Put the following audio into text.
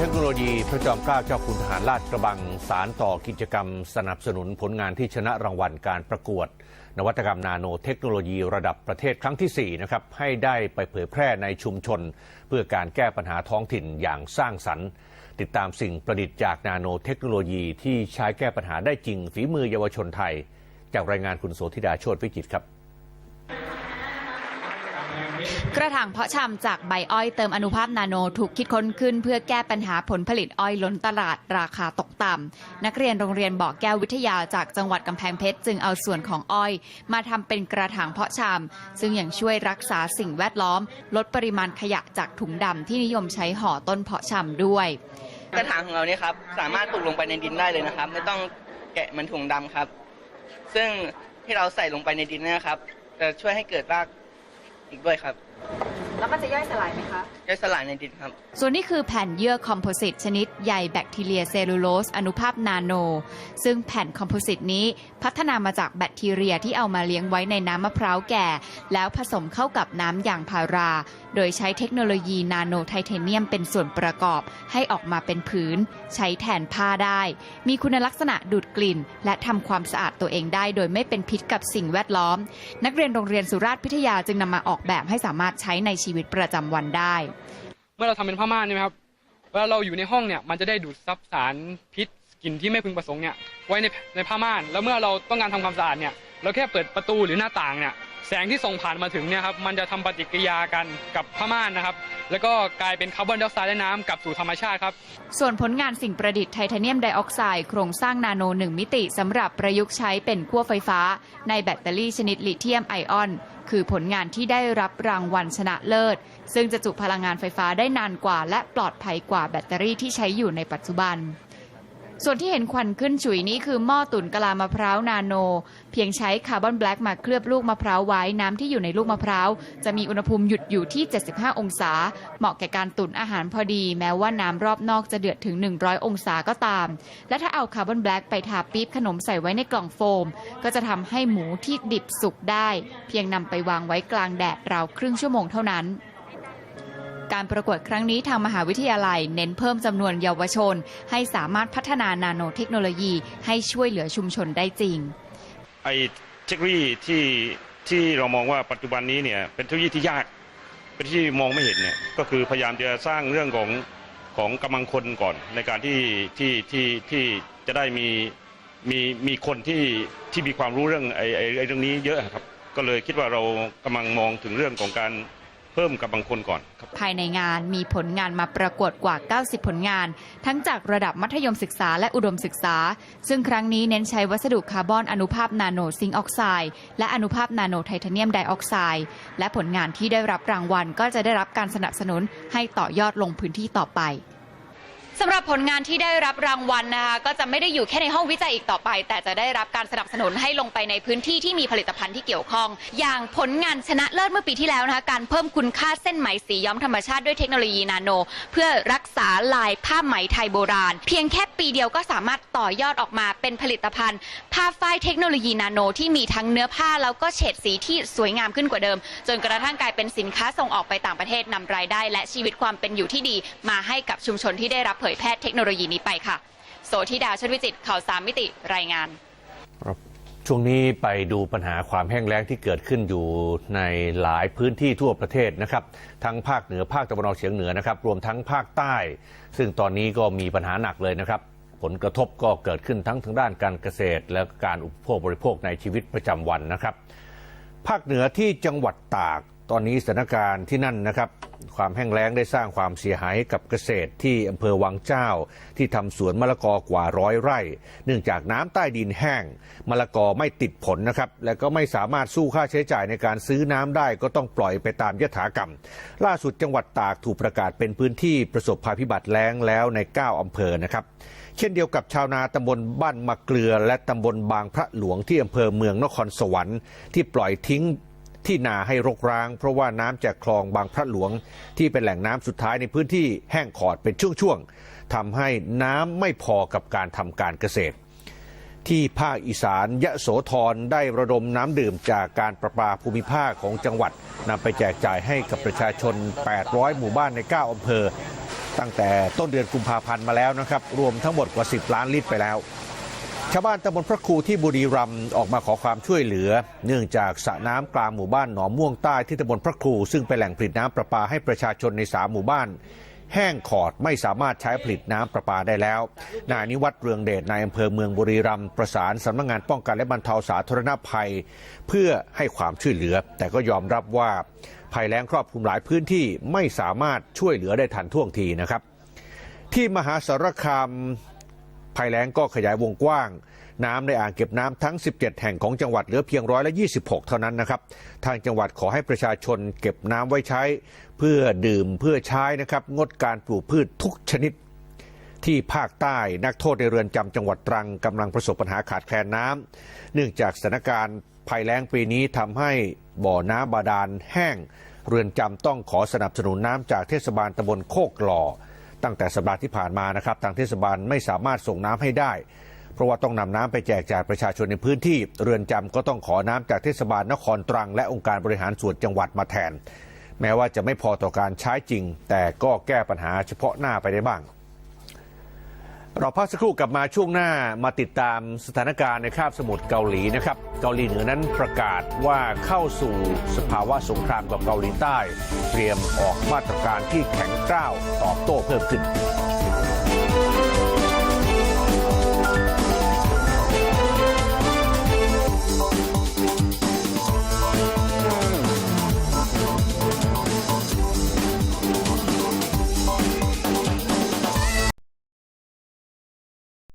เทคโนโลยีพระจอมเกล้าเจ้าคุณทหารราชกระบังสารต่อกิจกรรม สนับสนุนผลงานที่ชนะรางวัลการประกวด นวัตกรรมนาโนเทคโนโลยีระดับประเทศครั้งที่ 4 นะครับ ให้ได้ไปเผยแพร่ในชุมชน เพื่อการแก้ปัญหาท้องถิ่นอย่างสร้างสรรค์ ติดตามสิ่งประดิษฐ์จากนาโนเทคโนโลยีที่ใช้แก้ปัญหาได้จริงฝีมือเยาวชนไทย จากรายงานคุณโสธิดาโชติวิจิตรครับ กระถางเพาะชำจากใบอ้อยเติมอนุภาพนาโนถูกคิดค้นขึ้น เพื่อแก้ปัญหาผลผลิตอ้อยล้นตลาดราคาตกต่ำ นักเรียนโรงเรียนบ่อแก้ววิทยาจากจังหวัดกำแพงเพชร จึงเอาส่วนของอ้อย มาทำเป็นกระถางเพาะชำซึ่งยังช่วยรักษาสิ่งแวดล้อม ลดปริมาณขยะจากถุงดำที่นิยมใช้ห่อต้นเพาะชำด้วย กระถางของเราเนี่ยครับสามารถปลูกลงไปในดินได้เลยนะครับ ไม่ต้องแกะมันถุงดำครับ ซึ่งที่เราใส่ลงไปในดินนยครับจะช่วยให้เกิดราก อีกด้วยครับ แล้วมันจะย่อยสลายไหมคะย่อยสลายในดินครับ ส่วนนี้คือแผ่นเยื่อคอมโพสิตชนิดใยแบคทีเรียเซลลูโลสอนุภาพนาโน ซึ่งแผ่นคอมโพสิตนี้พัฒนามาจากแบคทีเรียที่เอามาเลี้ยงไว้ในน้ำมะพร้าวแก่ แล้วผสมเข้ากับน้ำอย่างพารา โดยใช้เทคโนโลยีนาโนไทเทเนียมเป็นส่วนประกอบ ให้ออกมาเป็นผืน ใช้แทนผ้าได้ มีคุณลักษณะดูดกลิ่น และทำความสะอาดตัวเองได้ โดยไม่เป็นพิษกับสิ่งแวดล้อม นักเรียนโรงเรียนสุราษฎร์พิทยาจึงนำมาออกแบบให้สามารถใช้ในชีีวิตประจำวันได้ เมื่อเราทำเป็นผ้าม่านใช่ไหมครับเวลาเราอยู่ในห้องเนี่ยมันจะได้ดูดซับสารพิษกลิ่นที่ไม่พึงประสงค์เนี่ยไว้ในในผ้าม่าน แล้วเมื่อเราต้องการทำความสะอาดเนี่ยเราแค่เปิดประตูหรือหน้าต่างเนี่ย แสงที่ส่งผ่านมาถึงเนี่ยครับมันจะทำปฏิกิริยากันกับผ้าม่านนะครับ แล้วก็กลายเป็นคาร์บอนไดออกไซด์และน้ำกลับสู่ธรรมชาติครับ ส่วนผลงานสิ่งประดิษฐ์ไทเทเนียมไดออกไซด์โครงสร้างนาโนหนึ่งมิติสำหรับประยุกต์ใช้เป็นขั้วไฟฟ้า ในแบตเตอรี่ชนิดลิเธียมไอออน คือผลงานที่ได้รับรางวัลชนะเลิศ ซึ่งจะจุพลังงานไฟฟ้าได้นานกว่า และปลอดภัยกว่าแบตเตอรี่ที่ใช้อยู่ในปัจจุบัน ส่วนที่เห็นควันขึ้นฉุยนี้คือหม้อตุ๋นกะลามะพร้าวนาโน เพียงใช้คาร์บอนแบล็กมาเคลือบลูกมะพร้าวไว้น้ำที่อยู่ในลูกมะพร้าว จะมีอุณหภูมิหยุดอยู่ที่ 75 องศา เหมาะแก่การตุ๋นอาหารพอดี แม้ว่าน้ำรอบนอกจะเดือดถึง 100 องศาก็ตาม และถ้าเอาคาร์บอนแบล็กไปทาปี๊บขนมใส่ไว้ในกล่องโฟม ก็จะทำให้หมูที่ดิบสุกได้ เพียงนำไปวางไว้กลางแดดราวครึ่งชั่วโมงเท่านั้น การประกวดครั้งนี้ทางมหาวิทยาลัยเน้นเพิ่มจำนวนเยาวชน ให้สามารถพัฒนานาโนเทคโนโลยี ให้ช่วยเหลือชุมชนได้จริง ไอเทคโนโลยีที่ที่เรามองว่าปัจจุบันนี้เนี่ยเป็นเทคโนโลยีที่ยาก เป็นที่มองไม่เห็นเนี่ยก็คือพยายามจะสร้างเรื่องของของกำลังคนก่อนในการที่ที่ที่ที่จะได้มีมีมีคนที่ที่มีความรู้เรื่องไอไอ้ไอ้เรื่องนี้เยอะครับ ก็เลยคิดว่าเรากำลังมองถึงเรื่องของการ เพิ่มกับบางคนก่อนครับ ภายในงานมีผลงานมาประกวดกว่า 90 ผลงาน ทั้งจากระดับมัธยมศึกษาและอุดมศึกษา ซึ่งครั้งนี้เน้นใช้วัสดุคาร์บอนอนุภาพนาโนซิงค์ออกไซด์และอนุภาพนาโนไทเทเนียมไดออกไซด์และผลงานที่ได้รับรางวัลก็จะได้รับการสนับสนุนให้ต่อยอดลงพื้นที่ต่อไป สำหรับผลงานที่ได้รับรางวัลนะคะก็จะไม่ได้อยู่แค่ในห้องวิจัยอีกต่อไป แต่จะได้รับการสนับสนุนให้ลงไปในพื้นที่ที่มีผลิตภัณฑ์ที่เกี่ยวข้อง อย่างผลงานชนะเลิศเมื่อปีที่แล้วนะคะการเพิ่มคุณค่าเส้นไหมสีย้อมธรรมชาติด้วยเทคโนโลยีนาโน เพื่อรักษาลายผ้าไหมไทยโบราณ เพียงแค่ปีเดียวก็สามารถต่อยอดออกมาเป็นผลิตภัณฑ์ผ้าฝ้ายเทคโนโลยีนาโน ที่มีทั้งเนื้อผ้าแล้วก็เฉดสีที่สวยงามขึ้นกว่าเดิม จนกระทั่งกลายเป็นสินค้าส่งออกไปต่างประเทศนำรายได้ และชีวิตความเป็นอยู่ที่ดี มาให้กับชุมชนที่ได้รับเผยแพร่เทคโนโลยีนี้ไปค่ะ โสธิดาชดวิจิตข่าวสามมิติรายงาน ช่วงนี้ไปดูปัญหาความแห้งแล้งที่เกิดขึ้นอยู่ในหลายพื้นที่ทั่วประเทศนะครับ ทั้งภาคเหนือภาคตะวันออกเฉียงเหนือนะครับ รวมทั้งภาคใต้ ซึ่งตอนนี้ก็มีปัญหาหนักเลยนะครับ ผลกระทบก็เกิดขึ้นทั้งทางด้านการเกษตร และการอุปโภคบริโภคในชีวิตประจำวันนะครับ ภาคเหนือที่จังหวัดตาก ตอนนี้สถานการณ์ที่นั่นนะครับ ความแห้งแล้งได้สร้างความเสียหายให้กับเกษตรที่อำเภอวังเจ้า ที่ทำสวนมะละกอกว่าร้อยไร่ เนื่องจากน้ำใต้ดินแห้งมะละกอไม่ติดผลนะครับ และก็ไม่สามารถสู้ค่าใช้จ่ายในการซื้อน้ำได้ก็ต้องปล่อยไปตามยถากรรม ล่าสุดจังหวัดตากถูกประกาศเป็นพื้นที่ประสบภัยพิบัติแล้งแล้วใน 9 อำเภอนะครับเช่นเดียวกับชาวนาตำบลบ้านมะเกลือ และตำบลบางพระหลวงที่อำเภอเมืองนครสวรรค์ที่ปล่อยทิ้ง ที่นาให้รกร้าง เพราะว่าน้ำจากคลองบางพระหลวง ที่เป็นแหล่งน้ำสุดท้ายในพื้นที่แห้งขอดเป็นช่วงๆทำให้น้ำไม่พอกับการทำการเกษตร ที่ภาคอีสานยะโสธรได้ระดมน้ำดื่มจากการประปาภูมิภาคของจังหวัดนำไปแจกจ่ายให้กับประชาชน 800 หมู่บ้านใน 9อำเภอ ตั้งแต่ต้นเดือนกุมภาพันธ์มาแล้วนะครับ รวมทั้งหมดกว่า 10 ล้านลิตรไปแล้ว ชาวบ้านตำบลพระครูที่บุรีรัมย์ออกมาขอความช่วยเหลือ เนื่องจากสระน้ำกลางหมู่บ้านหนองม่วงใต้ที่ตำบลพระครู ซึ่งเป็นแหล่งผลิตน้ำประปาให้ประชาชนในสามหมู่บ้าน แห้งขอดไม่สามารถใช้ผลิตน้ำประปาได้แล้ว นายนิวัฒน์เรืองเดชนายอำเภอเมืองบุรีรัมย์ประสานสำนักงานป้องกันและบรรเทาสาธารณภัย เพื่อให้ความช่วยเหลือ แต่ก็ยอมรับว่าภัยแล้งครอบคลุมหลายพื้นที่ไม่สามารถช่วยเหลือได้ทันท่วงทีนะครับ ที่มหาสารคาม ภัยแล้งก็ขยายวงกว้าง น้ำในอ่างเก็บน้ำทั้ง 17 แห่งของจังหวัดเหลือเพียงร้อยละ 26 เท่านั้นนะครับ ทางจังหวัดขอให้ประชาชนเก็บน้ำไว้ใช้ เพื่อดื่มเพื่อใช้นะครับ งดการปลูกพืชทุกชนิดที่ภาคใต้นักโทษในเรือนจำจังหวัดตรังกำลังประสบปัญหาขาดแคลนน้ำเนื่องจากสถานการณ์ภัยแล้งปีนี้ทำให้บ่อน้ำบาดาลแห้ง เรือนจำต้องขอสนับสนุนน้ำจากเทศบาลตำบลโคกหล่อ ตั้งแต่สัปดาห์ที่ผ่านมานะครับทางเทศบาลไม่สามารถส่งน้ำให้ได้ เพราะว่าต้องนำน้ำไปแจกจ่ายประชาชนในพื้นที่ เรือนจำก็ต้องขอน้ำจากเทศบาลนครตรัง และองค์การบริหารส่วนจังหวัดมาแทน แม้ว่าจะไม่พอต่อการใช้จริง แต่ก็แก้ปัญหาเฉพาะหน้าไปได้บ้าง เราพักสักครู่กลับมาช่วงหน้ามาติดตามสถานการณ์ในคาบสมุทรเกาหลีนะครับ เกาหลีเหนือนั้นประกาศว่าเข้าสู่สภาวะสงครามกับเกาหลีใต้ เตรียมออกมาตรการที่แข็งกร้าวตอบโต้เพิ่มขึ้น